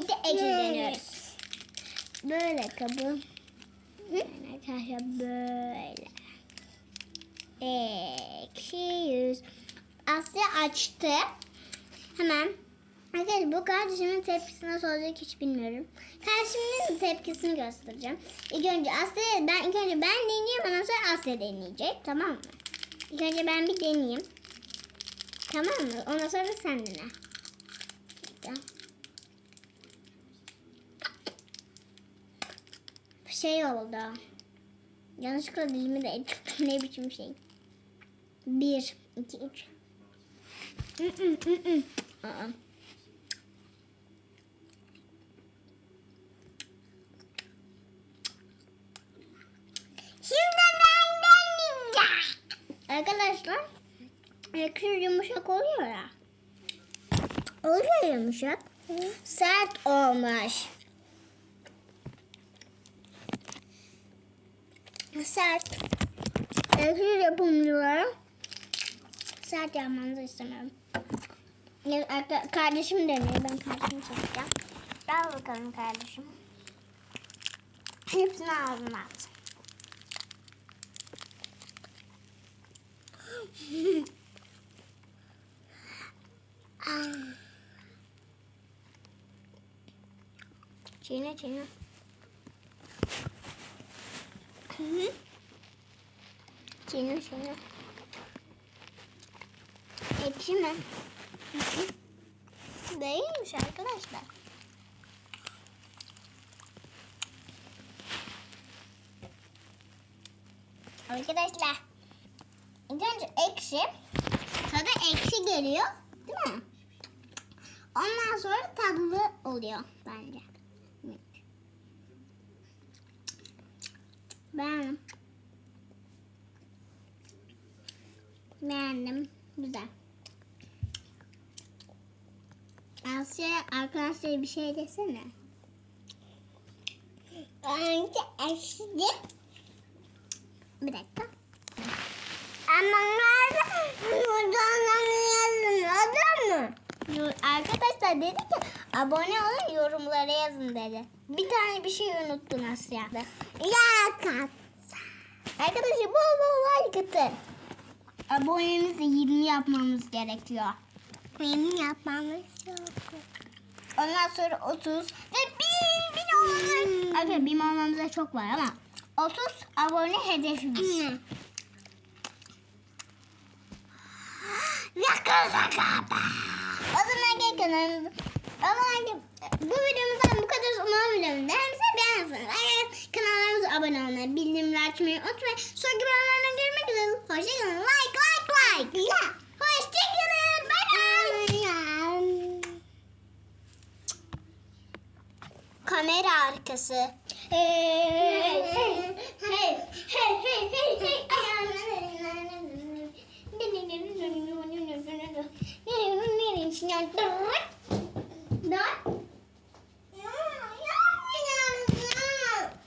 birlikte ekşi deniyoruz. Böyle kabı. Arkadaşlar böyle. Ekşi yüz. Asya açtı. Hemen. Arkadaşlar bu kardeşimin tepkisi nasıl olacak hiç bilmiyorum. Kardeşimin tepkisini göstereceğim. İlk önce Asya, ben ilk önce ben deneyeyim ondan sonra Asya deneyecek. Tamam mı? İlk önce ben bir deneyeyim. Tamam mı? Ondan sonra sen dene. Tamam. Şey oldu. Yanlışlıkla dilimi de ettim. ne biçim şey. Bir, iki, üç. Aa. Şimdi ben deneyeceğim. Arkadaşlar ekşi yumuşak oluyor ya. Oluyor yumuşak. Sert olmuş. Sert. Ekşi yapımcılara sert yapmanızı istemiyorum. Kardeşim deniyor. Ben kardeşimi çekeceğim. Gel bakalım kardeşim. Hepsini ağzına at. Çiğne çiğne. Çiğne çiğne. Ekşi mi? Değilmiş arkadaşlar. Arkadaşlar. İlk önce ekşi. Tadı ekşi geliyor. Değil mi? Ondan sonra tatlı oluyor bence. Evet. Beğendim. Güzel. Asya arkadaşlar bir şey desene. Bence ekşi. Bir dakika. Ama nerede? Yazın. Adam mı? Arkadaşlar dedi ki abone olun yorumlara yazın dedi. Bir tane bir şey unuttun Asya'da. Ya kat. Arkadaşlar bol bol like atın. Abonemizi 20 yapmamız gerekiyor. 20 yapmamız yok. Ondan sonra 30 ve 1000 bin olmalı. Arkadaşlar 1000 olmamıza çok var ama 30 abone hedefimiz. Yakala kapa. O zaman gel kanalımıza. Gel. Bu videomuzdan bu kadar umarım videomu beğenirse beğenirsiniz. Eğer kanallarımıza abone olmayı, bildirimleri açmayı unutmayın. Sonraki bölümlerden görüşmek üzere. Hoşçakalın. Like, like, like. Ya. Hoşçakalın. Bay bay. Kamera arkası. Hey, hey, hey, hey, hey, hey, hey.